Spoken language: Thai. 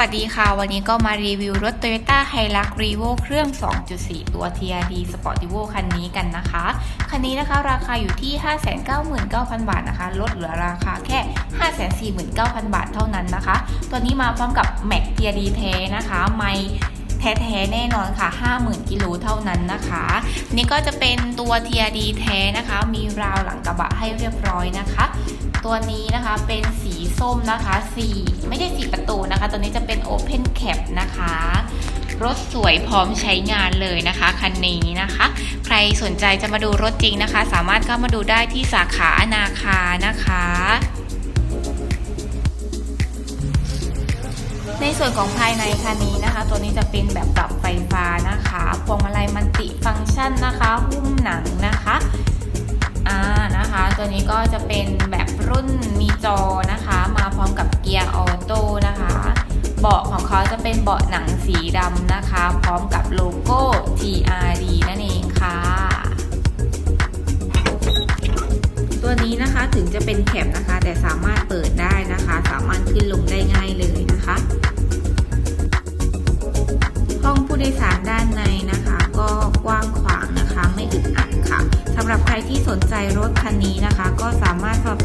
วัสดีค่ะ วันนี้ก็มารีวิวรถ Toyota Hilux Revo เครื่อง 2.4 ตัว TRD Sportivo คันนี้กันนะคะ คันนี้นะคะราคาอยู่ที่ 599,000 บาทนะคะ ลดเหลือราคาแค่ 549,000 บาทเท่านั้นนะคะ ตัวนี้มาพร้อมกับ Mac TRD แท้นะคะ ไมค แท้ๆแน่นอนค่ะ 50,000กิโลเท่านั้นนะคะ นี่ก็จะเป็นตัว TRD แท้นะคะ มีราวหลังกระบะให้เรียบร้อยนะคะ ตัวนี้นะคะเป็นสีส้มนะคะสีไม่ใช่สีประตูนะคะ ตัวนี้จะเป็น Open Cap นะคะรถสวยพร้อมใช้งานเลยนะคะคันนี้นะคะ ใครสนใจจะมาดูรถจริงนะคะ สามารถเข้ามาดูได้ที่สาขาอนาคานะคะ ส่วนของภายในคันนี้นะคะ ตัวนี้จะเป็นแบบปรับไฟฟ้านะคะพวงมาลัยมันติฟังก์ชันนะคะหุ้มหนังนะคะอ่านะคะ ตัวนี้ก็จะเป็นแบบรุ่นมีจอนะคะ มาพร้อมกับเกียร์ออโต้นะคะเบาะของเขาจะเป็นเบาะหนังสีดำนะคะ พร้อมกับโลโก้ TRD นั่นเองค่ะ ตัวนี้นะคะถึงจะเป็นแคปนะคะ แต่สามารถเปิดได้นะคะ สามารถำหรับใครที่สนใจรถคันนี้นะคะ ก็สามารถสอบ